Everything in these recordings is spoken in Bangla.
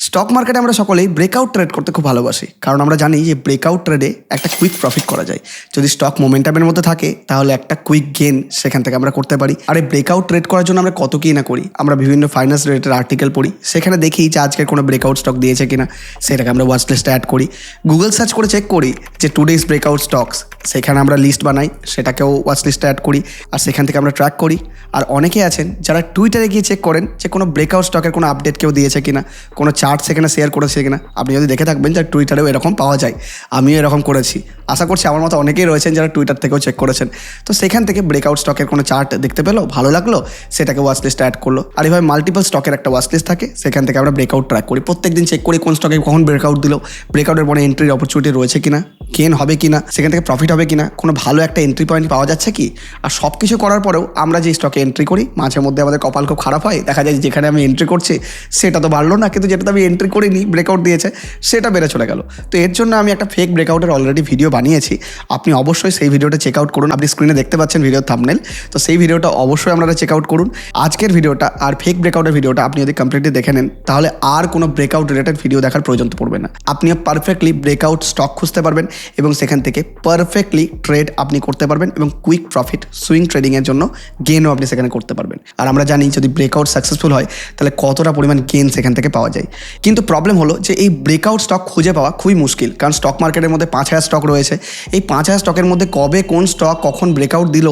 স্টক মার্কেটে আমরা সকলেই ব্রেকআউট ট্রেড করতে খুব ভালোবাসি। কারণ আমরা জানি যে ব্রেকআউট ট্রেডে একটা কুইক প্রফিট করা যায়। যদি স্টক মোমেন্টামের মধ্যে থাকে, তাহলে একটা কুইক গেন সেখান থেকে আমরা করতে পারি। আর এই ব্রেকআউট ট্রেড করার জন্য আমরা কত কি না করি, আমরা বিভিন্ন ফাইন্যান্স রিলেটেড আর্টিকেল পড়ি। সেখানে দেখি যে আজকের কোনো ব্রেকআউট স্টক দিয়েছে কিনা, সেটাকে আমরা ওয়াচ লিস্টে অ্যাড করি। গুগল সার্চ করে চেক করি যে টুডেজ ব্রেকআউট স্টকস সেখানে আমরা লিস্ট বানাই, সেটাকেও ওয়াচ লিস্টে অ্যাড করি, আর সেখান থেকে আমরা ট্র্যাক করি। আর অনেকে আছেন যারা টুইটারে গিয়ে চেক করেন যে কোনো ব্রেকআউট স্টকের কোনো আপডেট কেউ দিয়েছে কিনা, কোনো চার্ট সেখানে শেয়ার করেছে কিনা আপনি যদি দেখে থাকবেন যে টুইটারেও এরকম পাওয়া যায়, আমিও এরকম করেছি। আশা করছি আমার মতো অনেকেই রয়েছেন যারা টুইটার থেকেও চেক করেছেন। তো সেখান থেকে ব্রেকআউট স্টকের কোনো চার্ট দেখতে পেল? ভালো লাগল? সেটাকে ওয়াচ অ্যাড করল। আর এভাবে মাল্টিপল স্টকের একটা ওয়াচ লিস্ট থাকে, সেখান থেকে আমরা ব্রেকআউট ট্র্যাক করি। প্রত্যেক দিন চেক করি কোন স্টকে কখন ব্রেকআউট দিল। ব্রেকআউটের পরে এন্ট্রির অপরচুনিটি রয়েছে কিনা কেন হবে কিনা, সেখান থেকে প্রফিট হবে কিনা, কোনো ভালো একটা এন্ট্রি পয়েন্ট পাওয়া যাচ্ছে কি? আর সব কিছু করার পরেও আমরা যে স্টকে এন্ট্রি করি মাঝে মধ্যে আমাদের কপাল খুব খারাপ হয়। দেখা যায় যেখানে আমি এন্ট্রি করছি, সেটা তো বাড়লো না, কিন্তু যেটাতে আমি এন্ট্রি করিনি ব্রেকআউট দিয়েছে, সেটা বেড়ে চলে গেল। তো এর জন্য আমি একটা ফেক ব্রেকআউটের অলরেডি ভিডিও বানিয়েছি। আপনি অবশ্যই সেই ভিডিওটা চেক আউট করুন। আপনি স্ক্রিনে দেখতে পাচ্ছেন ভিডিওর থামনেল তো সেই ভিডিওটা অবশ্যই আপনারা চেক আউট করুন। আজকের ভিডিওটা আর ফেক ব্রেকআউটের ভিডিওটা আপনি যদি কমপ্লিটলি দেখে নেন, তাহলে আর কোনো ব্রেকআউট রিলেটেড ভিডিও দেখার প্রয়োজন তো পড়বে না। আপনি পারফেক্টলি ব্রেকআউট স্টক খুঁজতে পারবেন এবং সেখান থেকে পারফেক্টলি ট্রেড আপনি করতে পারবেন এবং কুইক প্রফিট সুইং ট্রেডিংয়ের জন্য গেনও আপনি সেখানে করতে পারবেন। আর আমরা জানি যদি ব্রেকআউট সাকসেসফুল হয়, তাহলে কতটা পরিমাণ গেন সেখান থেকে পাওয়া যায়। কিন্তু প্রবলেম হলো যে এই ব্রেকআউট স্টক খুঁজে পাওয়া খুবই মুশকিল। কারণ স্টক মার্কেটের মধ্যে পাঁচ হাজার স্টক রয়েছে। এই পাঁচ হাজার স্টকের মধ্যে কবে কোন স্টক কখন ব্রেকআউট দিল,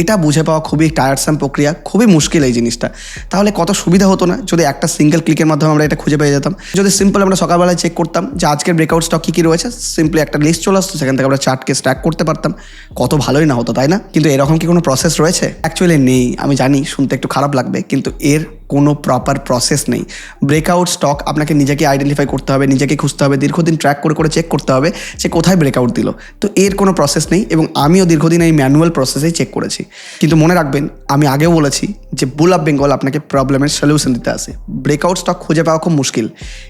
এটা বুঝে পাওয়া খুবই টায়ারসাম প্রক্রিয়া, খুবই মুশকিল এই জিনিসটা। তাহলে কত সুবিধা হতো না যদি একটা সিঙ্গেল ক্লিকের মাধ্যমে আমরা এটা খুঁজে পেয়ে যেতাম? যদি সিম্পল আমরা সকালবেলায় চেক করতাম যে আজকের ব্রেকআউট স্টক কী কী রয়েছে সিম্পলি একটা লিস্ট চলে আসতো, সেখান থেকে আমরা চার্টকে স্ট্র্যাক করতে পারতাম। কত ভালোই না হতো, তাই না? কিন্তু এরকম কি কোনো প্রসেস রয়েছে? অ্যাকচুয়ালি নেই, আমি জানি, শুনতে একটু খারাপ লাগবে, কিন্তু এর কোনো প্রপার প্রসেস নেই। ব্রেকআউট স্টক আপনাকে নিজেকে আইডেন্টিফাই করতে হবে, নিজেকে খুঁজতে হবে, দীর্ঘদিন ট্র্যাক করে করে চেক করতে হবে যে কোথায় ব্রেকআউট দিল। তো এর কোনো প্রসেস নেই এবং আমিও দীর্ঘদিন এই ম্যানুয়াল প্রসেসেই চেক করেছি। কিন্তু মনে রাখবেন, আমি আগেও বলেছি যে বুল অফ বেঙ্গল আপনাকে প্রবলেমের সলিউশন দিতে আসে। ব্রেকআউট স্টক খুঁজে পাওয়া খুব মুশকিল।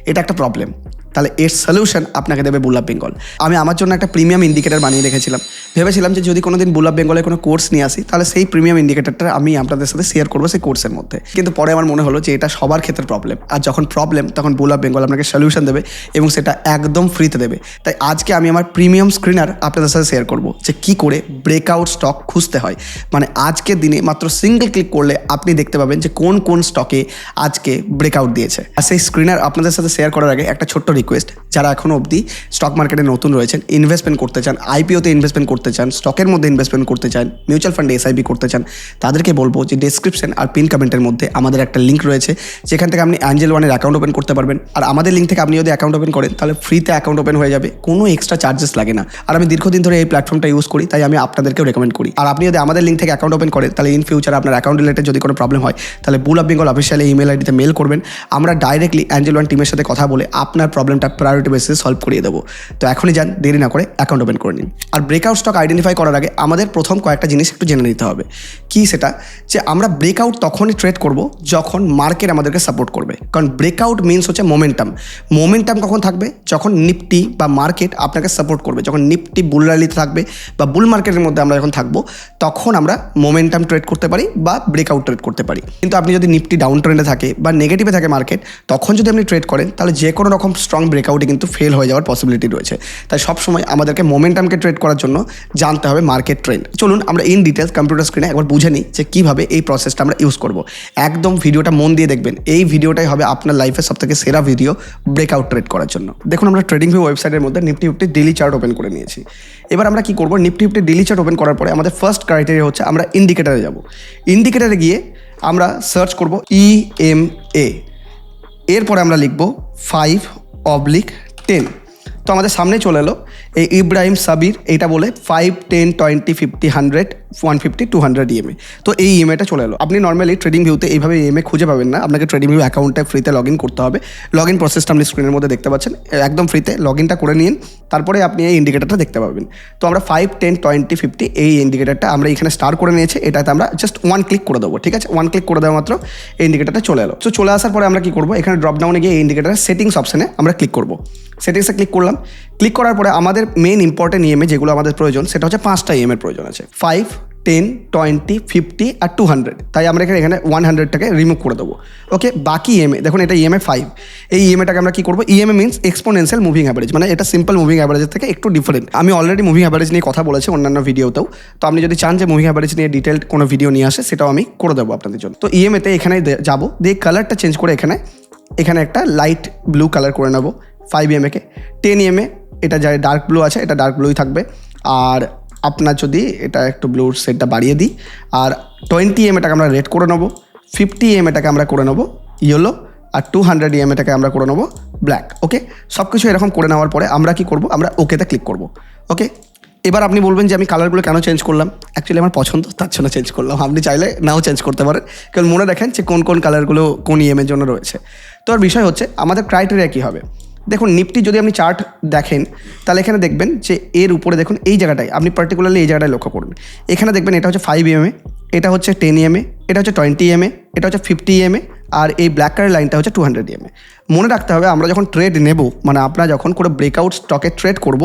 এটা একটা প্রবলেম তাহলে এর সলিউশন আপনাকে দেবে বুল অফ বেঙ্গল আমি আমার জন্য একটা প্রিমিয়াম ইন্ডিকেটার বানিয়ে রেখেছিলাম। ভেবেছিলাম যে যদি কোনো দিন বুল অফ বেঙ্গলের কোনো কোর্স নিয়ে আসি, তাহলে সেই প্রিমিয়াম ইন্ডিকেটারটা আমি আপনাদের সাথে শেয়ার করব সেই কোর্সের মধ্যে। কিন্তু পরে আমার মনে হলো যে এটা সবার ক্ষেত্রে প্রবলেম আর যখন প্রবলেম তখন বুল অফ বেঙ্গল আপনাকে সলিউশন দেবে এবং সেটা একদম ফ্রিতে দেবে। তাই আজকে আমি আমার প্রিমিয়াম স্ক্রিনার আপনাদের সাথে শেয়ার করব যে কী করে ব্রেকআউট স্টক খুঁজতে হয়। মানে আজকের দিনে মাত্র সিঙ্গেল ক্লিক করলে আপনি দেখতে পাবেন যে কোন কোন স্টকে আজকে ব্রেকআউট দিয়েছে। আর সেই স্ক্রিনার আপনাদের সাথে শেয়ার করার আগে একটা ছোট্ট রিকোয়েস্ট যারা এখনও অবধি স্টক মার্কেটে নতুন রয়েছেন ইনভেস্টমেন্ট করতে চান আইপিওতে ইনভেস্টমেন্ট করতে চান স্টকের মধ্যে ইনভেস্টমেন্ট করতে চান মিউচুয়াল ফান্ডে এসআইপি করতে চান, তাদেরকে বলব যে ডিসক্রিপশন আর পিন কমেন্টের মধ্যে আমাদের একটা লিঙ্ক রয়েছে। যেখান থেকে আপনি অ্যাঞ্জেল ওয়ানের অ্যাকাউন্ট ওপেন করতে পারবেন। আর আমাদের লিঙ্ক থেকে আপনি যদি অ্যাকাউন্ট ওপেন করেন, তাহলে ফ্রিতে অ্যাকাউন্ট ওপেন হয়ে যাবে। কোনো এক্সট্রা চার্জেস লাগে না। আর আমি দীর্ঘদিন ধরে এই প্ল্যাটফর্মটা ইউজ করি, তাই আমি আপনাদেরকেও রেকমেন্ড করি। আর আপনি যদি আমাদের লিঙ্ক থেকে অ্যাকাউন্ট ওপেন করেন, তাহলে ইন ফিউচার আপনার অ্যাকাউন্ট রিলেটেড যদি কোনো প্রবলেম হয়, তাহলে bull of Bengal official email আইডিতে মেল করবেন। আমরা ডাইরেক্টলি অ্যাঞ্জেল ওয়ান টিমের সাথে কথা বলে আপনার প্রবলেমটা প্রায়োরিটি বেসিসে সলভ করিয়ে দেবো। তো এখনই যান, দেরি না করে অ্যাকাউন্ট ওপেন করে নিন। আর ব্রেকআউট স্টক আইডেন্টিফাই করার আগে আমাদের প্রথম কয়েকটা জিনিস একটু জেনে নিতে হবে। কি সেটা? যে আমরা ব্রেকআউট তখনই ট্রেড করব যখন মার্কেট আমাদেরকে সাপোর্ট করবে। কারণ ব্রেকআউট মিনস হচ্ছে মোমেন্টাম মোমেন্টাম কখন থাকবে? যখন নিফটি বা মার্কেট আপনাকে সাপোর্ট করবে। যখন নিফটি বুল থাকবে বা বুল মার্কেটের মধ্যে আমরা যখন থাকব, তখন আমরা মোমেন্টাম ট্রেড করতে পারি বা ব্রেকআউট ট্রেড করতে পারি। কিন্তু আপনি যদি নিফটি ডাউন ট্রেন্ডে থাকে বা নেগেটিভে থাকে মার্কেট তখন যদি আপনি ট্রেড করেন, তাহলে যে কোনো রকম স্ট্রং ব্রেকআউটে কিন্তু ফেল হয়ে যাওয়ার পসিবিলিটি রয়েছে। তাই সবসময় আমাদেরকে মোমেন্টামকে ট্রেড করার জন্য জানতে হবে মার্কেট ট্রেন্ড চলুন আমরা ইন ডিটেলস কম্পিউটার স্ক্রিনে একবার বুঝে নিই যে কীভাবে এই প্রসেসটা আমরা ইউজ করব। একদম ভিডিওটা মন দিয়ে দেখবেন। এই ভিডিওটাই হবে আপনার লাইফের সবথেকে সেরা ভিডিও ব্রেকআউট ট্রেড করার জন্য। দেখুন, আমরা ট্রেডিং ভিউ ওয়েবসাইটের মধ্যে Nifty fifty daily chart open করে নিয়েছি। এবার আমরা কি করব? Nifty fifty daily chart open করার পরে আমাদের ফার্স্ট ক্রাইটেরিয়া হচ্ছে আমরা ইন্ডিকেটারে যাব। ইন্ডিকেটারে গিয়ে আমরা সার্চ করব ই এম এ এরপরে আমরা লিখব ফাইভ অবলিক টেন তো আমাদের সামনে চলে এলো এই ইব্রাহিম সাবির, এইটা বলে five ten twenty fifty hundred one fifty two hundred EMA তো এই ইএমএটা চলে এলো। আপনি নর্মালি ট্রেডিং ভিউতে এইভাবে ইএমএ খুঁজে পাবেন না। আপনাকে ট্রেডিং ভিউ অ্যাকাউন্টে ফ্রিতে লগ ইন করতে হবে। লগ ইন প্রসেসটা আপনি স্ক্রিনের মধ্যে দেখতে পাচ্ছেন। একদম ফ্রিতে লগ ইনটা করে নিন। তারপরে আপনি এই ইন্ডিকেটারটা দেখতে পাবেন। তো আমরা ফাইভ টেন টোয়েন্টি ফিফটি এই ইন্ডিকেটারটা আমরা এখানে স্টার করে নিয়েছি। এটাতে আমরা জাস্ট ওয়ান ক্লিক করে দেবো, ঠিক আছে? ওয়ান ক্লিক করে দেওয়া মাত্র এই ইন্ডিকেটারটা চলে এলো। তো চলে আসার পরে আমরা কি করব? এখানে ড্রপ ডাউনে গিয়ে এই ইন্ডিকেটারের সেটিংস অপশনে আমরা ক্লিক করব। সেটিংসে ক্লিক করলাম। ক্লিক করার পরে আমাদের মেন ইম্পর্টেন্ট ইএমএ যেগুলো আমাদের প্রয়োজন, সেটা হচ্ছে পাঁচটা ইএমের প্রয়োজন আছে। ফাইভ টেন টোয়েন্টি ফিফটি আর টু হান্ড্রেড তাই আমরা এখানে এখানে ওয়ান হান্ড্রেডটাকে রিমুভ করে দেবো। ওকে বাকি ইএমএ দেখুন, এটা ইএমএ ফাইভ এই ইএমএটাকে আমরা কী করব? EMA means exponential moving average মানে এটা সিম্পল মুভিং অ্যাভারেজের থেকে একটু ডিফারেন্ট আমি অলরেডি মুভিং অ্যাভারেজ নিয়ে কথা বলেছি অন্যান্য ভিডিওতেও তো আপনি যদি চান যে মুভিং অ্যাভারেজ নিয়ে ডিটেলড কোনো ভিডিও নিয়ে আসে, সেটাও আমি করে দেবো আপনাদের জন্য। তো ইএমএতে এখানে যাব। দিয়ে কালারটা চেঞ্জ করে এখানে এখানে একটা লাইট ব্লু কালার করে নেব। ফাইভ ইএমএকে টেন ইএমএ এটা যা ডার্ক ব্লু আছে, এটা ডার্ক ব্লুই থাকবে। আর আপনার যদি এটা একটু ব্লুর সেটটা বাড়িয়ে দিই, আর টোয়েন্টি এম এটাকে আমরা রেড করে নেব ফিফটি এম এটাকে আমরা করে নেব ইয়েলো আর টু হান্ড্রেড এম এটাকে আমরা করে নেব ব্ল্যাক ওকে সব কিছু এরকম করে নেওয়ার পরে আমরা কি করব? আমরা ওকেতে ক্লিক করব ওকে এবার আপনি বলবেন যে আমি কালারগুলো কেন চেঞ্জ করলাম? অ্যাকচুয়ালি আমার পছন্দ, তার জন্য চেঞ্জ করলাম। আপনি চাইলে নাও চেঞ্জ করতে পারেন। কারণ মনে রাখেন যে কোন কোন কালারগুলো কোন ইএমের জন্য রয়েছে। তো আর বিষয় হচ্ছে, আমাদের ক্রাইটেরিয়া কী হবে? দেখুন, নিফটি যদি আপনি চার্ট দেখেন, তাহলে এখানে দেখবেন যে এর উপরে দেখুন, এই জায়গাটায়, আপনি পার্টিকুলারলি এই জায়গাটায় লক্ষ্য করুন। এখানে দেখবেন এটা হচ্ছে ফাইভ এম এ এটা হচ্ছে টেন এম এ এটা হচ্ছে টোয়েন্টি এম এ এটা হচ্ছে ফিফটি এম এ আর এই ব্ল্যাক কালার লাইনটা হচ্ছে টু হান্ড্রেড এম এ মনে রাখতে হবে, আমরা যখন ট্রেড নেব মানে আমরা যখন কোনো ব্রেকআউট স্টকে ট্রেড করব,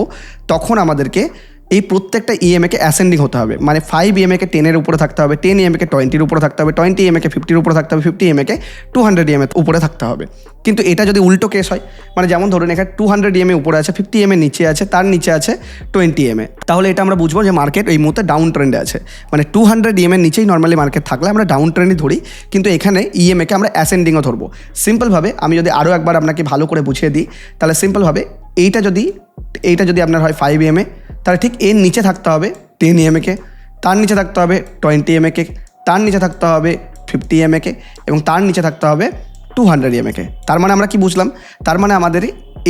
তখন আমাদেরকে এই প্রত্যেকটা ইএমএকে অ্যাসেন্ডিং হতে হবে মানে ফাইভ ইএমএকে টেনের উপরে থাকতে হবে টেন ইএমএকে টোয়েন্টির উপরে থাকতে হবে টোয়েন্টি ইএমএকে ফিফটির উপরে থাকতে হবে ফিফটি ইএমএকে টু হান্ড্রেড ইএমএ উপরে থাকতে হবে কিন্তু এটা যদি উল্টো কেস হয় মানে যেমন ধরুন এখানে টু হান্ড্রেড ইএমএ উপরে আছে ফিফটি এমএ নিচে আছে তার নিচে আছে টোয়েন্টি এমএ তাহলে এটা আমরা বুঝব যে মার্কেট এই মুহূর্তে ডাউন ট্রেন্ডে আছে মানে টু হান্ড্রেড ইএমএর নিচেই নর্মালি মার্কেট থাকলে আমরা ডাউন ট্রেন্ডই ধরি কিন্তু এখানে ইএমএকে আমরা অ্যাসেন্ডিংও ধরবো সিম্পলভাবে আমি যদি আরও একবার আপনাকে ভালো করে বুঝিয়ে দিই তাহলে সিম্পলভাবে এইটা যদি এইটা যদি আপনার হয় ফাইভ এমএ তাহলে ঠিক এর নিচে থাকতে হবে টেন এমএকে তার নিচে থাকতে হবে টোয়েন্টি এমএকে তার নিচে থাকতে হবে ফিফটি এমএকে এবং তার নিচে থাকতে হবে টু হান্ড্রেড এমএকে তার মানে আমরা কি বুঝলাম? তার মানে আমাদের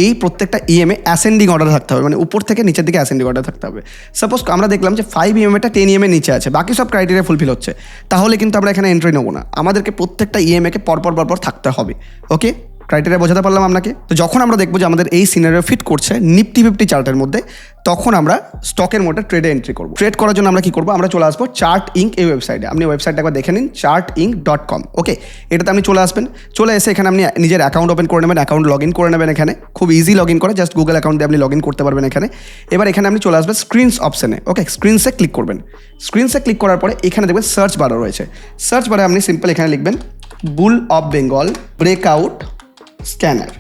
এই প্রত্যেকটা ইএমএ অ্যাসেন্ডিং অর্ডার থাকতে হবে মানে উপর থেকে নিচের দিকে অ্যাসেন্ডিং অর্ডার থাকতে হবে। সাপোজ আমরা দেখলাম যে ফাইভ ইএমএটা টেন ইএমএ নিচে আছে, বাকি সব ক্রাইটেরিয়া ফুলফিল হচ্ছে। তাহলে কিন্তু আমরা এখানে এন্ট্রি নেব না। আমাদেরকে প্রত্যেকটা ইএমএকে পরপর পরপর থাকতে হবে ওকে ক্রাইটেরিয়া বোঝাতে পারলাম আপনাকে। তো যখন আমরা দেখব যে আমাদের এই সিনারিও ফিট করছে নিফটি ফিফটি চার্টের মধ্যে, তখন আমরা স্টকের মধ্যে ট্রেডে এন্ট্রি করব। ট্রেড করার জন্য আমরা কি করব? আমরা চলে আসব চার্ট ইঙ্ক এই ওয়েবসাইটে আপনি ওয়েবসাইটটা একবার দেখে নিন chartink dot com okay এটাতে আপনি চলে আসবেন। চলে এসে এখানে আপনি নিজের অ্যাকাউন্ট ওপেন করে নেবেন অ্যাকাউন্ট লগ ইন করে নেবেন এখানে। খুব ইজি লগ ইন করে জাস্ট গুগল অ্যাকাউন্ট দিয়ে আপনি লগ ইন করতে পারবেন এখানে। এবার এখানে আপনি চলে আসবেন স্ক্রিনস অপশনে ওকে স্ক্রিনসে ক্লিক করবেন। স্ক্রিনসে ক্লিক করার পরে এখানে দেখবেন সার্চ বারও রয়েছে। সার্চ বারে আপনি সিম্পল এখানে লিখবেন bull of Bengal breakout scanner.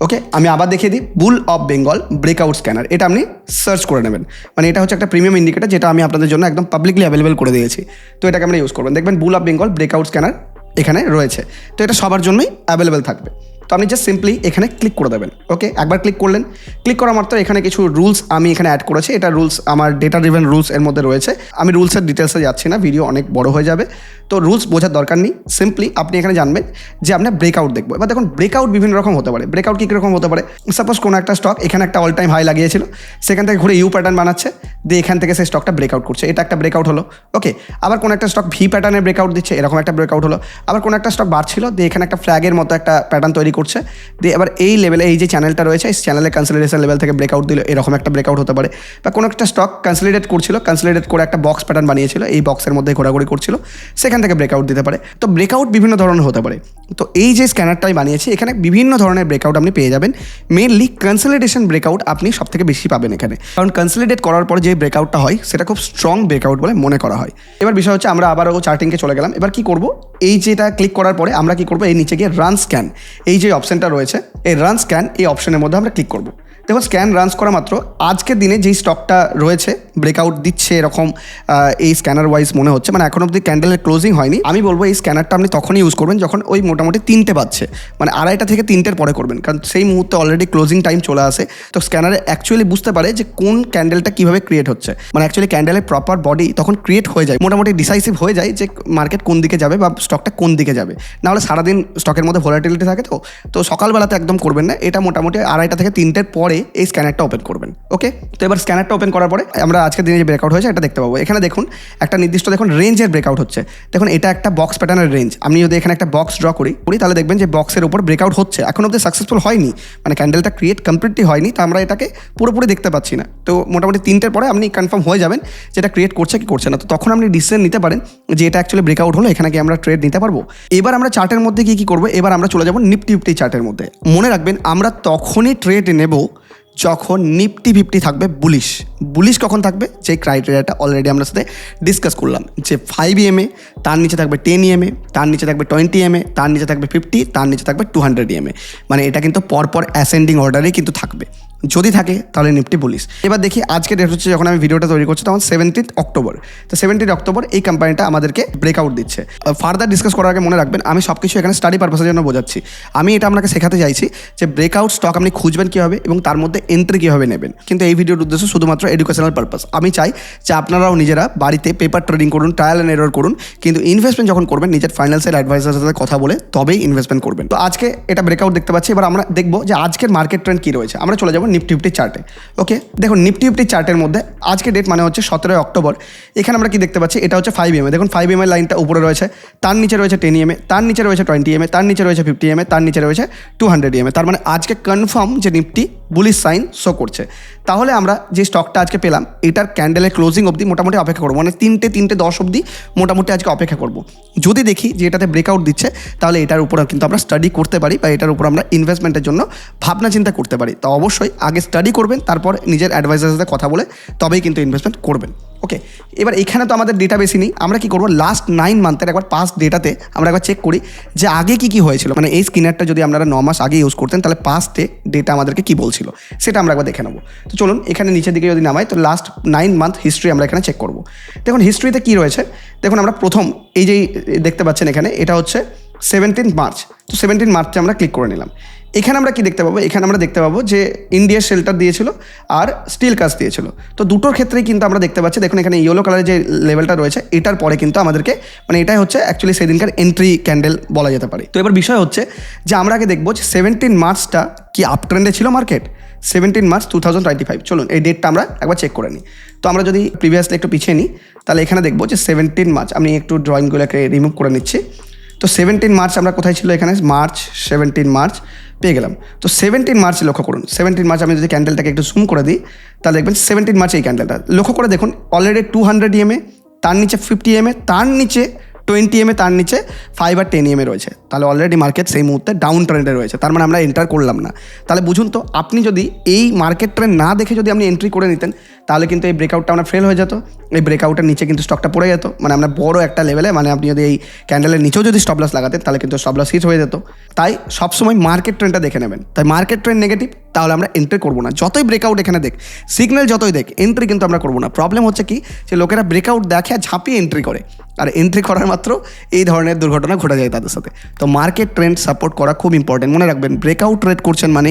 Okay আমি আবার দেখিয়ে দিই bull of Bengal breakout scanner এটা আপনি সার্চ করে নেবেন। মানে এটা হচ্ছে একটা প্রিমিয়াম ইন্ডিকেটার যেটা আমি আপনাদের জন্য একদম পাবলিকলি অ্যাভেলেবেল করে দিয়েছি। তো এটাকে আমরা ইউজ করবেন। দেখবেন bull of Bengal breakout scanner এখানে রয়েছে। তো এটা সবার জন্যই অ্যাভেলেবেল থাকবে। তো আপনি জাস্ট সিম্পলি এখানে ক্লিক করে দেবেন। ওকে একবার ক্লিক করলেন। ক্লিক করা মাত্র এখানে কিছু রুলস আমি এখানে অ্যাড করেছি। এটা রুলস আমার ডেটা ড্রিভেন রুলস এর মধ্যে রয়েছে। আমি রুলসের ডিটেলসে যাচ্ছি না। ভিডিও অনেক বড় হয়ে যাবে। তো রুলস বোঝার দরকার নেই সিম্পলি আপনি এখানে জানবেন যে আপনার ব্রেকআউট দেখব। এবার দেখুন ব্রেকআউট বিভিন্ন রকম হতে পারে। ব্রেকআউট কী রকম হতে পারে? সাপোজ কোনো একটা স্টক এখানে একটা অল টাইম হাই লাগিয়েছিল, সেখান থেকে ঘুরে ইউ প্যাটার্ন বানাচ্ছে, দিয়ে এখান থেকে সেই স্টকটা ব্রেকআউট করছে। এটা একটা ব্রেকআউট হলো। ওকে আবার কোনো একটা স্টক ভি প্যাটার্নের ব্রেকআউট দিচ্ছে, এরকম একটা ব্রেকআউট হলো। আবার কোনো একটা স্টক বাড়ছিল, দিয়ে এখানে একটা ফ্ল্যাগের মতো একটা প্যাটার্ন তৈরি করছে, দিয়ে এবার এই লেভেলে এই যে চ্যানেলটা রয়েছে, এই চ্যানেলের কনসলিডেশন লেভেল থেকে ব্রেকআউট দিল এরকম একটা ব্রেকআউট হতে পারে। বা কোনো একটা স্টক কনসলিডেট করছিল কনসলিডেট করে একটা বক্স প্যাটার্ন বানিয়েছিল, এই বক্সের মধ্যে ঘোরাঘুরি করছিল। সেখান থেকে ব্রেকআউট দিতে পারে। তো ব্রেকআউট বিভিন্ন ধরনের হতে পারে। তো এই যে স্ক্যানারটাই বানিয়েছি, এখানে বিভিন্ন ধরনের ব্রেকআউট আপনি পেয়ে যাবেন। মেনলি কনসলিডেশন ব্রেকআউট আপনি সব থেকে বেশি পাবেন এখানে। কারণ কনসলিডেট করার পর যে ব্রেকআউটটা হয়, সেটা খুব স্ট্রং ব্রেকআউট বলে মনে করা হয়। এবার বিষয় হচ্ছে, আমরা আবারও চার্টিংকে চলে গেলাম। এবার কি করব? এই যেটা ক্লিক করার পরে আমরা কি করব? এই নিচে গিয়ে রান স্ক্যান এই যে অপশনটা রয়েছে, এই রান স্ক্যান এই অপশনের মধ্যে আমরা ক্লিক করব। দেখুন স্ক্যান রানস করা মাত্র। আজকের দিনে যেই স্টকটা রয়েছে ব্রেকআউট দিচ্ছে এরকম এই স্ক্যানার ওয়াইজ মনে হচ্ছে মানে এখন অব্দি ক্যান্ডেলের ক্লোজিং হয়নি। আমি বলব, এই স্ক্যানারটা আপনি তখনই ইউজ করবেন যখন ওই মোটামুটি তিনটে বাজছে। মানে আড়াইটা থেকে তিনটের পরে করবেন, কারণ সেই মুহূর্তে অলরেডি ক্লোজিং টাইম চলে আসে। তো স্ক্যানারে অ্যাকচুয়ালি বুঝতে পারে যে কোন ক্যান্ডেলটা কীভাবে ক্রিয়েট হচ্ছে। মানে অ্যাকচুয়ালি ক্যান্ডেলের প্রপার বডি তখন ক্রিয়েট হয়ে যায়, মোটামুটি ডিসাইসিভ হয়ে যায় যে মার্কেট কোন দিকে যাবে বা স্টকটা কোন দিকে যাবে। নাহলে সারাদিন স্টকের মধ্যে ভোলাটিলিটি থাকে তো তো সকালবেলাতে একদম করবেন না। এটা মোটামুটি আড়াইটা থেকে তিনটের পরে এই স্ক্যানারটা ওপেন করবেন ওকে তো এবার স্ক্যানারটা ওপেন করার পরে আমরা আজকের দিনে যে ব্রেকআউট হয়েছে, এটা দেখতে পাবো। এখানে দেখুন, একটা নির্দিষ্ট দেখুন রেঞ্জের ব্রেকআউট হচ্ছে। দেখুন, এটা একটা বক্স প্যাটার্নের রেঞ্জ আমি যদি এখানে একটা বক্স ড্র করি করি, তাহলে দেখবেন যে বক্সের উপর ব্রেকআউট হচ্ছে। এখন অব্দি সাকসেসফুল হয়নি। মানে ক্যান্ডেলটা ক্রিয়েট কমপ্লিটলি হয়নি, তো আমরা এটাকে পুরোপুরি দেখতে পাচ্ছি না। তো মোটামুটি তিনটের পরে আপনি কনফার্ম হয়ে যাবেন যে এটা ক্রিয়েট করছে কি করছে না। তো তখন আপনি ডিসিশন নিতে পারেন যে এটা অ্যাকচুয়ালি ব্রেকআউট হলো, এখানে কি আমরা ট্রেড নিতে পারব? এবার আমরা চার্টের মধ্যে কি কি করব? এবার আমরা চলে যাব নিফটি ফিফটি চার্টের মধ্যে। মনে রাখবেন, আমরা তখনই ট্রেড নেব যখন নিপটি ফিফটি থাকবে, বুলিশ। বুলিশ কখন থাকবে? যে ক্রাইটেরিয়াটা অলরেডি আমরা সাথে ডিসকাস করলাম। যে ফাইভ ইএমএ তার নিচে থাকবে টেন ইএমএ তার নিচে থাকবে টোয়েন্টি এমএ তার নিচে থাকবে ফিফটি তার নিচে থাকবে টু হান্ড্রেড ইএমএ মানে এটা কিন্তু পরপর অ্যাসেন্ডিং অর্ডারেই কিন্তু থাকবে। যদি থাকে, তাহলে নিফটি পুলিশ এবার দেখি, আজকে ডেট হচ্ছে যখন আমি ভিডিওটা তৈরি করছি, তখন সেভেন্টিন্থ অক্টোবর তো সেভেন্টিন অক্টোবর এই কোম্পানিটা আমাদেরকে ব্রেকআউট দিচ্ছে। ফার্দার ডিসকাস করার আগে মনে রাখবেন, আমি সব কিছু এখানে স্টাডি পারপাসের জন্য বোঝাচ্ছি। আমি এটা আপনাকে শেখাতে চাইছি যে ব্রেকআউট স্টক আপনি খুঁজবেন কীভাবে এবং তার মধ্যে এন্ট্রি কীভাবে নেবেন। কিন্তু এই ভিডিওর উদ্দেশ্য শুধুমাত্র এডুকেশনাল পারপাস আমি চাই যে আপনারাও নিজেরা বাড়িতে পেপার ট্রেডিং করুন ট্রায়াল অ্যান্ড এরর করুন, কিন্তু ইনভেস্টমেন্ট যখন করবেন, নিজের ফাইন্যান্সিয়াল অ্যাডভাইজারের সাথে কথা বলে তবেই ইনভেস্টমেন্ট করবেন। তো আজকে এটা ব্রেকআউট দেখতে পাচ্ছি। এবার আমরা দেখব যে আজকের মার্কেট ট্রেন্ড কী রয়েছে। আমরা চলে যাব নিফটি ফিফটি চার্টে ওকে দেখুন নিফটি ফিফটি চার্টের মধ্যে আজকে ডেট মানে হচ্ছে সতেরোই অক্টোবর এখানে আমরা কি দেখতে পাচ্ছি? এটা হচ্ছে ফাইভ এম এ দেখুন ফাইভ এম এমএ লাইনটা উপরে রয়েছে, তার নিচে রয়েছে টেন এমএ তার নিচে রয়েছে টোয়েন্টি এমএ তার নিচে রয়েছে ফিফটি এমএ তার নিচে রয়েছে টু হান্ড্রেড এমএ তার মানে আজকে কনফার্ম যে নিফটি বুলিশ সাইন শো করছে। তাহলে আমরা যে স্টকটা আজকে পেলাম, এটার ক্যান্ডেলের ক্লোজিং অবধি মোটামুটি অপেক্ষা করব। মানে তিনটে তিনটে দশ অবধি মোটামুটি আজকে অপেক্ষা করব। যদি দেখি যে এটাতে ব্রেকআউট দিচ্ছে, তাহলে এটার উপর কিন্তু আমরা স্টাডি করতে পারি বা এটার উপর আমরা ইনভেস্টমেন্টের জন্য ভাবনা চিন্তা করতে পারি। তো অবশ্যই আগে স্টাডি করবেন, তারপর নিজের অ্যাডভাইজারের সাথে কথা বলে তবেই কিন্তু ইনভেস্টমেন্ট করবেন। ওকে এবার এখানে তো আমাদের ডেটা বেশি নেই। আমরা কি করব? লাস্ট নাইন মান্থের একবার পাস্ট ডেটাতে আমরা একবার চেক করি যে আগে কি কি হয়েছিল। মানে এই স্কিনারটা যদি আপনারা ন মাস আগে ইউজ করতেন, তাহলে পাস্টে ডেটা আমাদেরকে কি বলছিল? সেটা আমরা একবার দেখে নেব। তো চলুন, এখানে নিচের দিকে যদি নামাই, তো লাস্ট নাইন মান্থ হিস্ট্রি আমরা এখানে চেক করব। দেখুন হিস্ট্রিতে কী রয়েছে? দেখুন, আমরা প্রথম এই যে দেখতে পাচ্ছেন এখানে, এটা হচ্ছে সেভেন্টিন মার্চ তো সেভেন্টিন মার্চে আমরা ক্লিক করে নিলাম। এখানে আমরা কি দেখতে পাবো? এখানে আমরা দেখতে পাবো যে ইন্ডিয়া শেল্টার দিয়েছিল আর স্টিল কাজ দিয়েছিল। তো দুটোর ক্ষেত্রেই কিন্তু আমরা দেখতে পাচ্ছি, দেখুন এখানে ইয়েলো কালারের যে লেভেলটা রয়েছে, এটার পরে কিন্তু আমাদেরকে মানে এটাই হচ্ছে অ্যাকচুয়ালি সেদিনকার এন্ট্রি ক্যান্ডেল বলা যেতে পারে। তো এবার বিষয় হচ্ছে যে, আমরা আগে দেখব যে সেভেন্টিন মার্চটা কি আপ ট্রেন্ডে ছিল market seventeen March two thousand twenty five চলুন, এই ডেটটা আমরা একবার চেক করে নিই। তো আমরা যদি প্রিভিয়াসলি একটু পিছিয়ে নিই, তাহলে এখানে দেখব যে সেভেন্টিন মার্চ আমি একটু ড্রয়িংগুলোকে রিমুভ করে নিচ্ছি। তো সেভেন্টিন মার্চ আমরা কোথায় ছিল এখানে? মার্চ সেভেন্টিন মার্চ পেয়ে গেলাম। তো সেভেন্টিন মার্চ লক্ষ্য করুন। সেভেন্টিন মার্চ আমি যদি ক্যান্ডেলটাকে একটু জুম করে দিই, তাহলে দেখবেন সেভেন্টিন মার্চ এই ক্যান্ডেলটা লক্ষ্য করে দেখুন অলরেডি টু হান্ড্রেড ইএমএ তার নিচে ফিফটি এমএ তার নিচে টোয়েন্টি এমএ তার নিচে ফাইভ আর টেন এমএ রয়েছে। তাহলে অলরেডি মার্কেট সেই মুহূর্তে ডাউন ট্রেন্ডে রয়েছে। তার মানে আমরা এন্টার করলাম না। তাহলে বুঝুন তো, আপনি যদি এই মার্কেট ট্রেন্ড না দেখে যদি আপনি এন্ট্রি করে নিতেন তাহলে কিন্তু এই ব্রেকআউটটা আমরা ফেল হয়ে যেত। এই ব্রেকআউটের নিচে কিন্তু স্টকটা পড়ে যেত। মানে আমরা বড় একটা লেভেলে মানে আপনি যদি এই ক্যান্ডেলের নিচেও যদি স্টপ লস লাগাতেন, তাহলে কিন্তু স্টপ লস হিট হয়ে যেত। তাই সবসময় মার্কেট ট্রেন্ডটা দেখে নেবেন। তাই মার্কেট ট্রেন্ড নেগেটিভ তাহলে আমরা এন্ট্রি করব না। যতই ব্রেকআউট এখানে দেখ সিগন্যাল যতই দেখ এন্ট্রি কিন্তু আমরা করব না। প্রবলেম হচ্ছে কি, যে লোকেরা ব্রেকআউট দেখে আর ঝাঁপিয়ে এন্ট্রি করে। আর এন্ট্রি করার মাত্র এই ধরনের দুর্ঘটনা ঘটে যায় তাদের সাথে। তো মার্কেট ট্রেন্ড সাপোর্ট করা খুব ইম্পর্টেন্ট মনে রাখবেন ব্রেকআউট ট্রেড করছেন মানে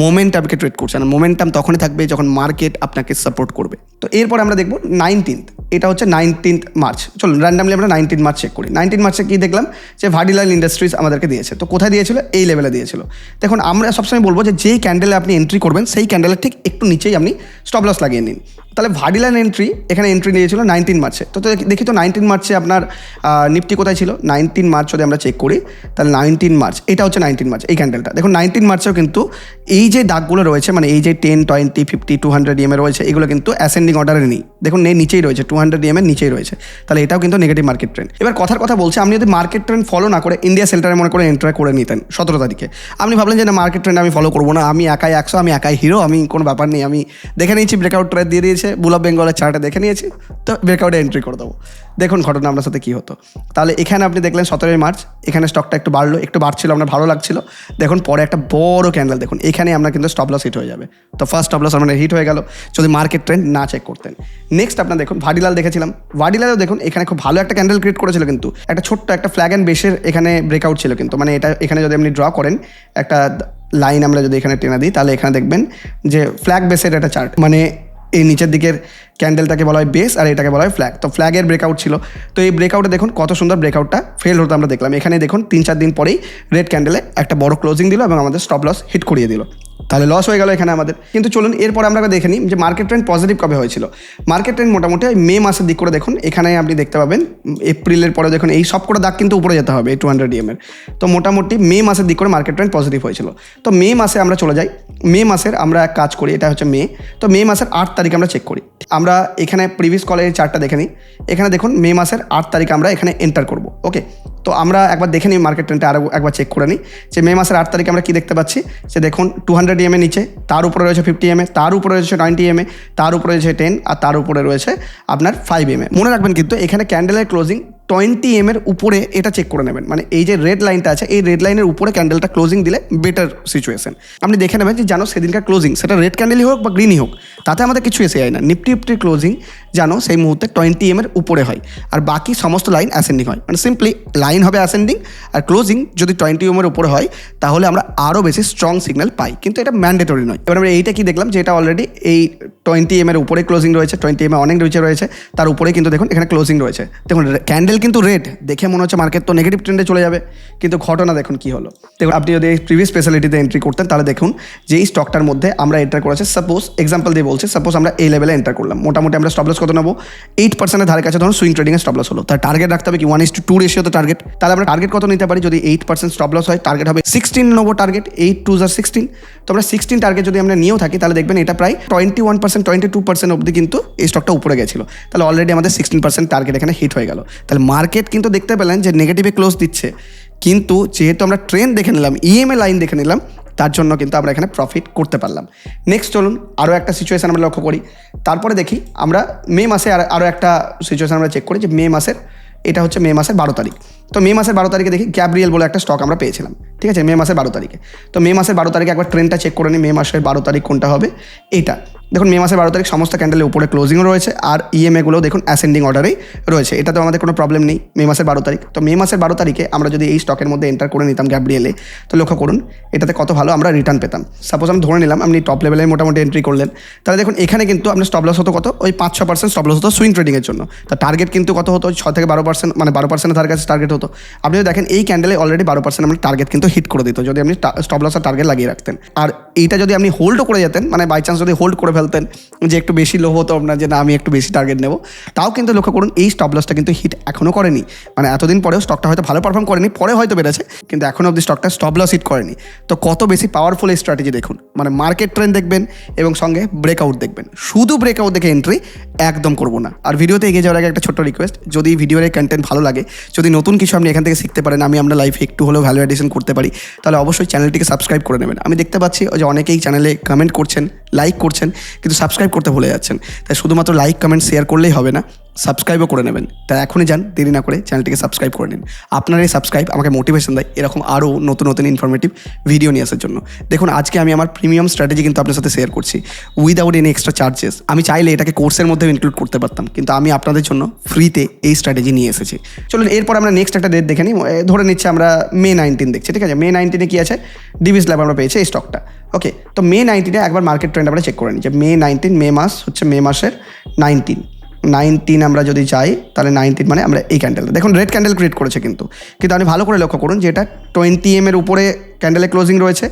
মোমেন্টামকে ট্রেড করছেন। মোমেন্টাম তখনই থাকবে যখন মার্কেট আপনাকে সাপোর্ট করবে। তো এরপর আমরা দেখব নাইনটিন্থ এটা হচ্ছে নাইনটিন্থ মার্চ চলুন র্যান্ডামলি আমরা নাইনটিন মার্চ চেক করি। নাইনটিন মার্চে কী দেখলাম? যে ভার্ডিলাল ইন্ডাস্ট্রিজ আমাদেরকে দিয়েছে। তো কোথায় দিয়েছিল? এই লেভেলে দিয়েছিল। দেখুন, আমরা সবসময় বলব যে, যেই ক্যান্ডেলে আপনি এন্ট্রি করবেন, সেই ক্যান্ডেলের ঠিক একটু নিচেই আপনি স্টপ লস লাগিয়ে নিন। তাহলে ভার্ডিলান এন্ট্রি এখানে এন্ট্রি নিয়েছিল নাইনটিন মার্চে তো দেখি তো নাইনটিন মার্চে আপনার নিফটি কোথায় ছিল? নাইনটিন মার্চ যদি আমরা চেক করি, তাহলে নাইনটিন মার্চ এটা হচ্ছে নাইনটিন মার্চ এই ক্যান্ডেলটা দেখুন নাইনটিন মার্চেও কিন্তু এই যে দাগগুলো রয়েছে মানে এই যে ten twenty fifty two hundred EMA রয়েছে, এগুলো কিন্তু অ্যাসেন্ডিং অর্ডারে নেই। দেখুন নেই নিচেই রয়েছে টু হান্ড্রেড ইএমএর নিচেই রয়েছে। তাহলে এটাও কিন্তু নেগেটিভ মার্কেট ট্রেন্ড এবার কথার কথা বলছে, আপনি যদি মার্কেট ট্রেন্ড ফলো না করে ইন্ডিয়া সেল্টারে মনে করে এন্টার করে নিতেন সতেরো তারিখে আপনি ভাবলেন যে না মার্কেট ট্রেন্ড আমি ফলো করব না, আমি একাই একশো, আমি একাই হিরো আমি কোনো ব্যাপার নেই, আমি দেখে নিয়েছি ব্রেকআউট ট্রেড দিয়ে দিয়েছে। বুল অফ বেঙ্গলের চার্টে দেখে নিয়েছি, তো ব্রেকআউটে এন্ট্রি করে দেবো। দেখুন ঘটনা আপনার সাথে কী হতো। তাহলে এখানে আপনি দেখলেন সতেরোই মার্চ, এখানে স্টকটা একটু বাড়লো, একটু বাড়ছিল, আপনার ভালো লাগছিল। দেখুন, পরে একটা বড় ক্যান্ডেল দেখুন, এখানে আপনার কিন্তু স্টপ লস হিট হয়ে যাবে। তো ফার্স্ট স্টপ লস আপনার হিট হয়ে গেল, যদি মার্কেট ট্রেন্ড না চেক করতেন। নেক্সট আপনার দেখুন ভাডিলাল দেখেছিলাম। ভাডিলালও দেখুন, এখানে খুব ভালো একটা ক্যান্ডেল ক্রিয়েট করেছিল কিন্তু। একটা ছোট্ট একটা ফ্ল্যাগ অ্যান্ড বেসের এখানে ব্রেকআউট ছিল কিন্তু। মানে এটা এখানে যদি আপনি ড্র করেন, একটা লাইন আমরা যদি এখানে টেনে দিই, তাহলে এখানে দেখবেন যে ফ্ল্যাগ বেসের একটা চার্ট মানে এই নিচের দিকের ক্যান্ডেলটাকে বলা হয় বেস আর এটাকে বলা হয় ফ্ল্যাগ তো ফ্ল্যাগের ব্রেকআউট ছিল। তো এই ব্রেকআউটে দেখুন কত সুন্দর ব্রেকআউটটা ফেল হতো আমরা দেখলাম। এখানে দেখুন তিন চার দিন পরেই রেড ক্যান্ডেলে একটা বড় ক্লোজিং দিল এবং আমাদের স্টপ লস হিট করিয়ে দিল। তাহলে লস হয়ে গেল এখানে আমাদের। কিন্তু চলুন, এরপর আমরা দেখে নিই যে মার্কেট ট্রেন্ড পজিটিভ কবে হয়েছিল। মার্কেট ট্রেন্ড মোটামুটি মে মাসের দিক করে দেখুন, এখানে আপনি দেখতে পাবেন, এপ্রিলের পরে দেখুন এই সব করে দাগ কিন্তু উপরে যেতে হবে টু হান্ড্রেড এর। তো মোটামুটি মে মাসের দিক করে মার্কেট ট্রেন্ড পজিটিভ হয়েছিল। তো মে মাসে আমরা চলে যাই। মে মাসের আমরা এক কাজ করি, এটা হচ্ছে মে। তো মে মাসের আট তারিখ আমরা চেক করি। আমরা এখানে প্রিভিয়াস কলের চার্টটা দেখে নিই। এখানে দেখুন, মে মাসের আট তারিখ আমরা এখানে এন্টার করব ওকে তো আমরা একবার দেখে নিই মার্কেট ট্রেন্ডটা আরও একবার চেক করে নিই যে মে মাসের আট তারিখে আমরা কি দেখতে পাচ্ছি? যে দেখুন টু হান্ড্রেড ইএমএ নিচে, তার উপরে রয়েছে ফিফটি এমএ তার উপরে রয়েছে টোয়েন্টি এমএ তার উপরে রয়েছে টেন আর তার উপরে রয়েছে আপনার ফাইভ এমএ মনে রাখবেন কিন্তু এখানে ক্যান্ডেলের ক্লোজিং টোয়েন্টি এম এর উপরে এটা চেক করে নেবেন। মানে এই যে রেড লাইনটা আছে, এই রেড লাইনের উপরে ক্যান্ডেলটা ক্লোজিং দিলে বেটার সিচুয়েশন আপনি দেখে নেবেন যে জানো সেদিনকার ক্লোজিং সেটা রেড ক্যান্ডেলই হোক বা গ্রিনই হোক, তাতে আমাদের কিছু এসে যায় না। নিফটি নিফটির ক্লোজিং জানো সেই মুহূর্তে টোয়েন্টি এম এর উপরে হয়। আর বাকি সমস্ত লাইন অ্যাসেন্ডিং হয়। মানে সিম্পলি লাইন হবে অ্যাসেন্ডিং আর ক্লোজিং যদি টোয়েন্টি এম এর উপরে হয়, তাহলে আমরা আরও বেশি স্ট্রং সিগন্যাল পাই। কিন্তু এটা ম্যান্ডেটরি নয়। এবার আমরা এইটা কি দেখলাম যে এটা অলরেডি এই টোয়েন্টি এম এর উপরে ক্লোজিং রয়েছে টোয়েন্টি এম এ অনেক রয়েছে রয়েছে, তার উপরে কিন্তু দেখুন এখানে ক্লোজিং রয়েছে। দেখুন ক্যান্ডেল কিন্তু রেড দেখে মনে হচ্ছে মার্কেট তো নেগেটিভ ট্রেন্ডে চলে যাবে, কিন্তু ঘটনা দেখুন কি হলো। দেখুন, আপনি যদি প্রিভিয়াস স্পেশালিটিতে এন্ট্রি করতেন, তাহলে দেখুন যে এই স্টকটার মধ্যে আমরা এন্টার করেছি সাপোজ এক্সাম্পল দিয়ে বলছি সাপোজ আমরা এই লেভেলে এন্টার করলাম, মোটামুটি আমরা স্টপলস কত নেব? এইট পার্সেন্টের ধারে কাছে ধরুন সুইং ট্রেডিংয়ে স্টপলস হলো, তার টার্গেট রাখতে হবে কি one is to two ratio তো টার্গেট তাহলে আমরা টার্গেট কত নিতে পারি? যদি এইট পার্সেন্ট স্টপলস হয় টার্গেট হবে সিক্সটিন নেব টার্গেট এইট টু জার সিক্সটিন তো আমরা সিক্সটিন টার্গেট যদি আমরা নিয়েও থাকি, তাহলে দেখবেন এটা প্রায় twenty one percent twenty two percent অবধি কিন্তু এই স্টকটা উপরে গেছিল। তাহলে অলরেডি আমাদের সিক্সটিন পার্সেন্ট টার্গেট এখানে হিট হয়ে গেল। তাহলে মার্কেট কিন্তু দেখতে পেলেন যে নেগেটিভে ক্লোজ দিচ্ছে। কিন্তু যেহেতু আমরা ট্রেন দেখে নিলাম ইএমএ লাইন দেখে নিলাম, তার জন্য কিন্তু আমরা এখানে প্রফিট করতে পারলাম। নেক্সট চলুন আরও একটা সিচুয়েশান আমরা লক্ষ্য করি। তারপরে দেখি, আমরা মে মাসে আর আরও একটা সিচুয়েশান আমরা চেক করি যে মে মাসের, এটা হচ্ছে মে মাসের বারো তারিখ। তো মে মাসের বারো তারিখে দেখি গ্যাব্রিয়েল বলে একটা স্টক আমরা পেয়েছিলাম। ঠিক আছে? মে মাসের বারো তারিখে। তো মে মাসের বারো তারিখে একবার ট্রেনটা চেক করে নিই মে মাসের বারো তারিখ কোনটা হবে? এটা দেখুন, মে মাসের বারো তারিখ সমস্ত ক্যান্ডেলের উপরে ক্লোজিংও রয়েছে আর E ইএমএগুলোও দেখুন অ্যাসেন্ডিং অর্ডারেই রয়েছে। এটাতেও আমাদের কোনো প্রবলেম নেই মে মাসের বারো তারিখ। তো মে মাসের বারো তারিখে আমরা যদি এই স্টকের মধ্যে এন্টার করে নিতাম গ্যাব্রিয়েলে তো লক্ষ্য করুন, এটাতে কত ভালো আমরা রিটার্ন পেতাম। সাপোজ আমি ধরে নিলাম, আপনি টপ লেভেলে মোটামুটি এন্ট্রি করলেন। তাহলে দেখুন, এখানে কিন্তু আপনার স্টপ লস হতো কত? ওই পাঁচ ছ পার্সেন্ট স্টপ লস হতো সুইং ট্রেডিংয়ের জন্য। তা টার্গেট কিন্তু কত হতো? ছ থেকে বারো পার্সেন্ট মানে বারো পার্সেন্টের তার কাছে টার্গেট হতো। আপনি যদি দেখেন, এই ক্যান্ডেলে অলরেডি বারো পার্সেন্ট আপনি টার্গেট কিন্তু হিট করে দিত, যদি আপনি স্টপ লসের টার্গেট লাগিয়ে রাখতেন। আর এইটা যদি আপনি হোল্ডও করে যেতেন মানে বাই চান্স যদি হোল্ড করে ফেলতেন, যে একটু বেশি লো হতো আপনার, যে না, আমি একটু বেশি টার্গেট নেব, তাও কিন্তু লক্ষ্য করুন, এই স্টপ লসটা কিন্তু হিট এখনও করেনি। মানে এতদিন পরেও স্টকটা হয়তো ভালো পারফর্ম করেনি, পরে হয়তো বেড়েছে, কিন্তু এখনও অবধি স্টকটা স্টপ লস হিট করেনি। তো কত বেশি পাওয়ারফুল এই স্ট্র্যাটেজি দেখুন। মানে মার্কেট ট্রেন্ড দেখবেন এবং সঙ্গে ব্রেকআউট দেখবেন। শুধু ব্রেকআউট দেখে এন্ট্রি একদম করব না। আর ভিডিওতে এগিয়ে যাওয়ার আগে একটা ছোট্ট রিকোয়েস্ট যদি ভিডিওর এই কন্টেন্ট ভালো লাগে, যদি নতুন কিছু আপনি এখান থেকে শিখতে পারেন, আমি আমরা লাইফে একটু হলেও ভ্যালু অ্যাডিশন করতে পারি, তাহলে অবশ্যই চ্যানেলটিকে সাবস্ক্রাইব করে নেবেন। আমি দেখতে পাচ্ছি যে অনেকেই চ্যানেলে কমেন্ট করছেন লাইক করছেন, কিন্তু সাবস্ক্রাইব করতে ভুলে যাচ্ছেন। তাই শুধুমাত্র লাইক কমেন্ট শেয়ার করলেই হবে না। সাবস্ক্রাইবও করে নেবেন। তাই এখনই যান, দেরি না করে চ্যানেলটিকে সাবস্ক্রাইব করে নিন। আপনার এই সাবস্ক্রাইব আমাকে মোটিভেশন দেয় এরকম আরও নতুন নতুন ইনফরমেটিভ ভিডিও নিয়ে আসার জন্য। দেখুন, আজকে আমি আমার প্রিমিয়াম স্ট্র্যাটেজি কিন্তু আপনার সাথে শেয়ার করছি। উইদাউট এনি এক্সট্রা চার্জেস আমি চাইলে এটাকে কোর্সের মধ্যেও ইনক্লুড করতে পারতাম, কিন্তু আমি আপনাদের জন্য ফ্রিতে এই স্ট্র্যাটেজি নিয়ে এসেছি। চলুন, এরপর আমরা নেক্সট একটা ডেট দেখে নিই। ধরে নিচ্ছি আমরা মে নাইনটিন দেখছি, ঠিক আছে? মে নাইনটিনে কী আছে? ডিভিস ল্যাব আমরা পেয়েছি এই স্টকটা ওকে তো মে নাইনটিনে একবার মার্কেট ট্রেন্ড আমরা চেক করে নিই যে মে নাইনটিন মে মাস হচ্ছে মে মাসের নাইনটিন নাইনটিন আমরা যদি যাই, তাহলে নাইনটিন মানে আমরা এই ক্যান্ডেলটা দেখুন রেড ক্যান্ডেল ক্রিয়েট করেছে কিন্তু। কিন্তু আপনি ভালো করে লক্ষ্য করুন যে এটা টোয়েন্টি এম এর উপরে ক্যান্ডেলে ক্লোজিং রয়েছে,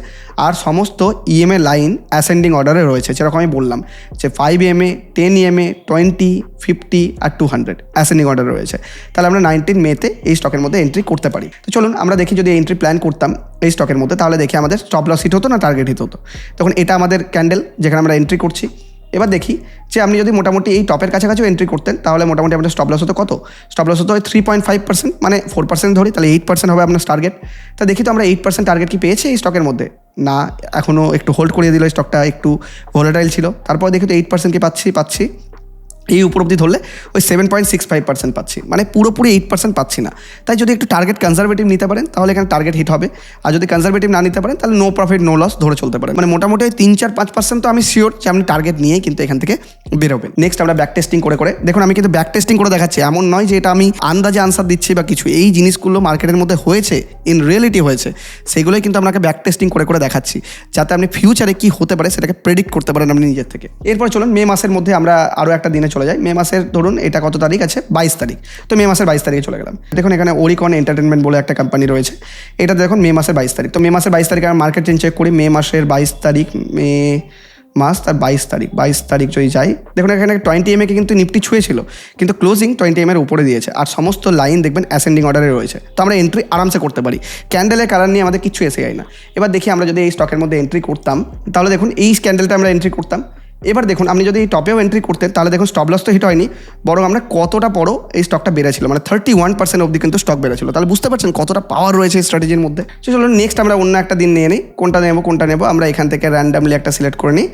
আর সমস্ত ইএমএ লাইন অ্যাসেন্ডিং অর্ডারে রয়েছে। যেরকম আমি বললাম যে five MA ten EMA twenty fifty আর টু হান্ড্রেড অ্যাসেন্ডিং অর্ডার রয়েছে। তাহলে আমরা নাইনটিন মেতে এই স্টকের মধ্যে এন্ট্রি করতে পারি। তো চলুন, আমরা দেখি যদি এন্ট্রি প্ল্যান করতাম এই স্টকের মধ্যে, তাহলে দেখি আমাদের স্টপ লস হিট হতো না টার্গেট হিট হতো। তখন এটা আমাদের ক্যান্ডেল যেখানে আমরা এন্ট্রি করছি। এবার দেখি যে আপনি যদি মোটামুটি এই টপের কাছাকাছিও এন্ট্রি করতেন, তাহলে মোটামুটি আপনার স্টপ লস হতো কত? স্টপ লস হতো থ্রি পয়েন্ট ফাইভ পার্সেন্ট মানে ফোর পার্সেন্ট ধরি, তাহলে এইট পার্সেন্ট হবে আপনার টার্গেট তা দেখি তো আমরা এইট পার্সেন্ট টার্গেট কি পেয়েছি এই স্টকের মধ্যে? না এখনও একটু হোল্ড করিয়ে দিল স্টকটা একটু ভোলাটাইল ছিল। তারপর দেখি তো এইট পার্সেন্ট কি পাচ্ছি পাচ্ছি। এই উপর অব্দি ধরলে ওই seven point six five percent পাচ্ছি। মানে পুরোপুরি এইট পার্সেন্ট পাচ্ছি না। তাই যদি একটু টার্গেট কনজারভেটিভ নিতে পারেন, তাহলে এখানে টার্গেট হিট হবে। আর যদি কনজারভেটিভ না নিতে পারেন, তাহলে নো প্রফিট নো লস ধরে চলতে পারেন মানে মোটামুটি তিন চার পাঁচ পার্সেন্ট তো আমি শিওর যে আপনি টার্গেট নিয়েই কিন্তু এখান থেকে বেরোবেন। নেক্সট আমরা ব্যাক টেস্টিং করে করে। দেখুন, আমি কিন্তু ব্যাক টেস্টিং করে দেখাচ্ছি। এমন নয় যে এটা আমি আন্দাজে আনসার দিচ্ছি বা কিছু। এই জিনিসগুলো মার্কেটের মধ্যে হয়েছে ইন রিয়েলিটি হয়েছে। সেগুলোই কিন্তু আপনাকে ব্যাক টেস্টিং করে করে দেখাচ্ছি। যাতে আপনি ফিউচারে কি হতে পারে সেটাকে প্রেডিক্ট করতে পারেন আপনি নিজের থেকে। এরপর চলুন মে মাসের মধ্যে আমরা আরও একটা দিনে চলে যাই মে মাসের ধরুন এটা কত তারিখ আছে? বাইশ তারিখ। তো মে মাসের বাইশ তারিখে চলে গেলাম। দেখুন এখানে ওরিকন এন্টারটেনমেন্ট বলে একটা কোম্পানি রয়েছে। এটা দেখুন মে মাসের বাইশ তারিখ। তো মে মাসের বাইশ তারিখে আমরা মার্কেট চেঞ্জ চেক করি। মে মাসের বাইশ তারিখ, মে মাস, তার বাইশ তারিখ। বাইশ তারিখ যদি যাই, দেখুন এখানে টোয়েন্টি এম এমএকে কিন্তু নিফটি ছুঁয়েছিল। কিন্তু ক্লোজিং টোয়েন্টি এম এর উপরে দিয়েছে। আর সমস্ত লাইন দেখবেন অ্যাসেন্ডিং অর্ডারে রয়েছে। তো আমরা এন্ট্রি আরামসে করতে পারি। ক্যান্ডেলের কালার নিয়ে আমাদের কিছু এসে যায় না। এবার দেখি আমরা যদি এই স্টকের মধ্যে এন্ট্রি করতাম, তাহলে দেখুন এই ক্যান্ডেলটা আমরা এন্ট্রি করতাম। এবার দেখুন, আপনি যদি টপেও এন্ট্রি করতেন, তাহলে দেখুন স্টপ লস তো হিট হয়নি, বরং আমরা কতটা বড় এই স্টকটা বেড়েছিল মানে থার্টি ওয়ান পার্সেন্ট অবধি কিন্তু স্টক বেড়েছিল। তাহলে বুঝতে পারছেন কতটা পাওয়ার রয়েছে এই স্ট্র্যাটেজির মধ্যে। চলো নেক্সট আমরা অন্য একটা দিন নিয়ে নিই, কোনটা নেব কোনটা নেব, আমরা এখান থেকে র্যান্ডামলি একটা সিলেক্ট করে নিই,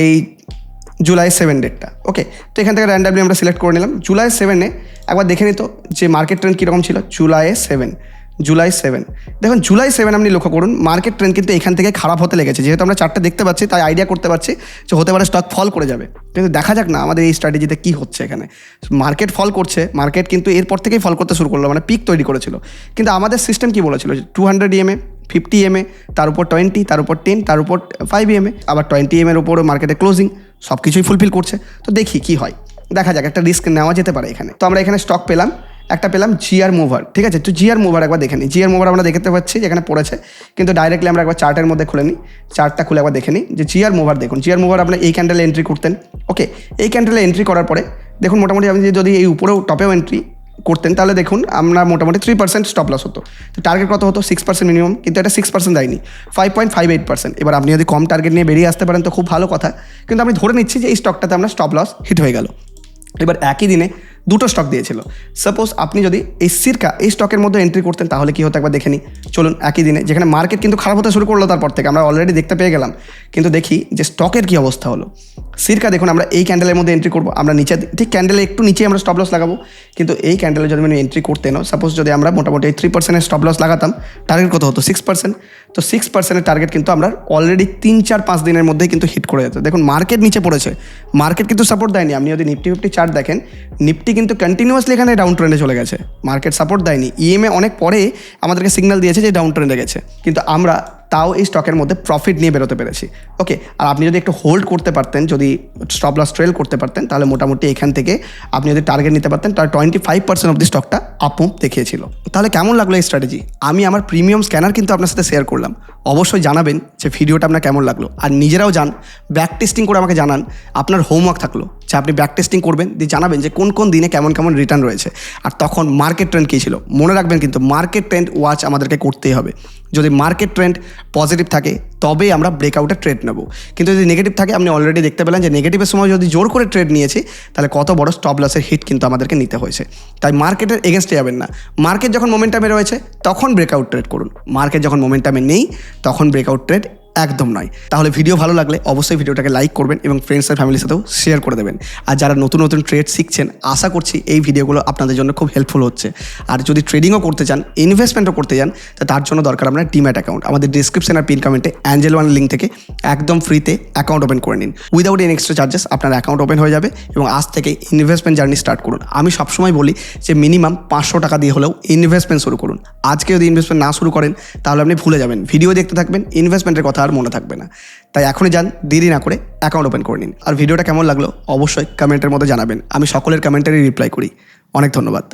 এই জুলাই সেভেন ডেটটা ওকে তো এখান থেকে র্যান্ডামলি আমরা সিলেক্ট করে নিলাম। জুলাই সেভেনে একবার দেখে নিত যে মার্কেট ট্রেন্ড কীরকম ছিল? July seven July seven. দেখুন, জুলাই সেভেন আপনি লক্ষ্য করুন, মার্কেট ট্রেন্ড কিন্তু এখান থেকে খারাপ হতে লেগেছে। যেহেতু আমরা চারটে দেখতে পাচ্ছি, তাই আইডিয়া করতে পারছি যে হতে পারে স্টক ফল করে যাবে। কিন্তু দেখা যাক না আমাদের এই স্ট্র্যাটেজিতে কী হচ্ছে এখানে। মার্কেট ফল করছে মার্কেট কিন্তু এরপর থেকেই ফল করতে শুরু করল মানে পিক তৈরি করেছিল। কিন্তু আমাদের সিস্টেম কী বলেছিল? Two hundred EMA fifty MA তার উপর টোয়েন্টি তার উপর টেন তার উপর ফাইভ এমএ আবার টোয়েন্টি এম এর উপরও মার্কেটে ক্লোজিং সব কিছুই ফুলফিল করছে। তো দেখি কি হয়। দেখা যাক, একটা রিস্ক নেওয়া যেতে পারে এখানে। তো আমরা এখানে স্টক পেলাম। একটা পেলাম জিআর মুভার ঠিক আছে? তো জিআর মুভার একবার দেখে নিই। জিআর মুভার আমরা দেখতে পাচ্ছি যেখানে পড়েছে, কিন্তু ডাইরেক্টলি আমরা একবার চার্টের মধ্যে খুলে নিই। চার্টটা খুলে একবার দেখে নিই যে জিআর মুভার দেখুন। জিআর মুভার আপনার এই ক্যান্ডেলে এন্ট্রি করতেন ওকে এই ক্যান্ডেলে এন্ট্রি করার পরে, দেখুন মোটামুটি আপনি যদি এই উপরেও টপেও এন্ট্রি করতেন, তাহলে দেখুন আমরা মোটামুটি থ্রি পার্সেন্ট স্টপ লস হতো। তো টার্গেট কত হতো? সিক্স পার্সেন্ট মিনিমাম কিন্তু এটা সিক্স পার্সেন্ট দেয়নি five point five eight percent এবার আপনি যদি কম টার্গেট নিয়ে বেরিয়ে আসতে পারেন, তো খুব ভালো কথা। কিন্তু আমি ধরে নিচ্ছি যে এই স্টকটাতে আমরা স্টপ লস হিট হয়ে গেল। এবার একই দিনে দুটো স্টক দিয়েছিল। সাপোজ আপনি যদি এই সিরকা এই স্টকের মধ্যে এন্ট্রি করতেন, তাহলে কি হতো একবার দেখে নিই। চলুন, একই দিনে, যেখানে মার্কেট কিন্তু খারাপ হতে শুরু করল তারপর থেকে, আমরা অলরেডি দেখতে পেয়ে গেলাম। কিন্তু দেখি যে স্টকের কি অবস্থা হলো। সিরকা দেখুন, আমরা এই ক্যান্ডেলের মধ্যে এন্ট্রি করব। আমরা নিচে, ঠিক ক্যান্ডেলে একটু নিচে আমরা স্টপ লস লাগাবো। কিন্তু এই ক্যান্ডেলে যদি আমি এন্ট্রি করতে নাও সাপোজ যদি আমরা মোটামুটি থ্রি পার্সেন্টের স্টপ লস লাগাতাম টার্গেট কত হতো? সিক্স পার্সেন্ট তো সিক্স পার্সেন্টের টার্গেট কিন্তু আমরা অলরেডি তিন, চার, পাঁচ দিনের মধ্যে কিন্তু হিট করে যেত দেখুন মার্কেট নিচে পড়েছে। মার্কেট কিন্তু সাপোর্ট দেয়নি। আপনি যদি নিফটি ফিফটি চার্ট দেখেন নিফটি কিন্তু কন্টিনিউয়াসলি এখানে ডাউন ট্রেন্ডে চলে গেছে। মার্কেট সাপোর্ট দেয়নি। ইএমএ অনেক পরে আমাদেরকে সিগন্যাল দিয়েছে যে ডাউন ট্রেন্ডে গেছে। কিন্তু আমরা তাও এই স্টকের মধ্যে প্রফিট নিয়ে বেরোতে পেরেছি। ওকে আর আপনি যদি একটু হোল্ড করতে পারতেন, যদি স্টপ লস ট্রেল করতে পারতেন, তাহলে মোটামুটি এখান থেকে আপনি যদি টার্গেট নিতে পারতেন, তাহলে twenty five percent of the স্টকটা আপমুভ দেখিয়েছিল। তাহলে কেমন লাগল এই স্ট্র্যাটেজি আমি আমার প্রিমিয়াম স্ক্যানার কিন্তু আপনার সাথে শেয়ার করলাম। অবশ্যই জানাবেন যে ভিডিওটা আপনার কেমন লাগল। আর নিজেরাও যান ব্যাক টেস্টিং করে আমাকে জানান, আপনার হোমওয়ার্ক থাকল। যে আপনি ব্যাক টেস্টিং করবেন, দিয়ে জানাবেন যে কোন কোন দিনে কেমন কেমন রিটার্ন রয়েছে। আর তখন মার্কেট ট্রেন্ড কী ছিল? মনে রাখবেন কিন্তু মার্কেট ট্রেন্ড ওয়াচ আমাদেরকে করতেই হবে। যদি মার্কেট ট্রেন্ড পজিটিভ থাকে, তবেই আমরা ব্রেকআউটের ট্রেড নেব। কিন্তু যদি নেগেটিভ থাকে, আপনি অলরেডি দেখতে পেলেন যে নেগেটিভের সময় যদি জোর করে ট্রেড নিয়েছি, তাহলে কত বড় স্টপ লসের হিট কিন্তু আমাদেরকে নিতে হয়েছে। তাই মার্কেটের এগেনস্টে যাবেন না। মার্কেট যখন মোমেন্টামে রয়েছে, তখন ব্রেকআউট ট্রেড করুন। মার্কেট যখন মোমেন্টামে নেই, তখন ব্রেকআউট ট্রেড একদম নয়। তাহলে ভিডিও ভালো লাগলে অবশ্যই ভিডিওটাকে লাইক করবেন এবং ফ্রেন্ডস আর ফ্যামিলির সাথেও শেয়ার করে দেবেন। আর যারা নতুন নতুন ট্রেড শিখছেন, আশা করছি এই ভিডিওগুলো আপনাদের জন্য খুব হেল্পফুল হচ্ছে। আর যদি ট্রেডিংও করতে চান ইনভেস্টমেন্টও করতে চান, তা তার জন্য দরকার আপনার ডিম্যাট অ্যাকাউন্ট আমাদের ডিসক্রিপশন আর পিন কমেন্টে অ্যাঞ্জেল ওয়ান লিঙ্ক থেকে একদম ফ্রিতে অ্যাকাউন্ট ওপেন করে নিন। উইদাউট এন এক্সট্রা চার্জেস আপনার অ্যাকাউন্ট ওপেন হয়ে যাবে এবং আজ থেকে ইনভেস্টমেন্ট জার্নি স্টার্ট করুন। আমি সবসময় বলি যে মিনিমাম পাঁচশো টাকা দিয়ে হলেও ইনভেস্টমেন্ট শুরু করুন। আজকে যদি ইনভেস্টমেন্ট না শুরু করেন, তাহলে আপনি ভুলে যাবেন। ভিডিও দেখতে থাকবেন ইনভেস্টমেন্টের কথা আর মনে থাকবে না। তাই এখনই যান, দেরি না করে অ্যাকাউন্ট ওপেন করে নিন। আর ভিডিওটা কেমন লাগল অবশ্যই কমেন্টের মধ্যে জানাবেন। আমি সকলের কমেন্টারই রিপ্লাই করি। অনেক ধন্যবাদ।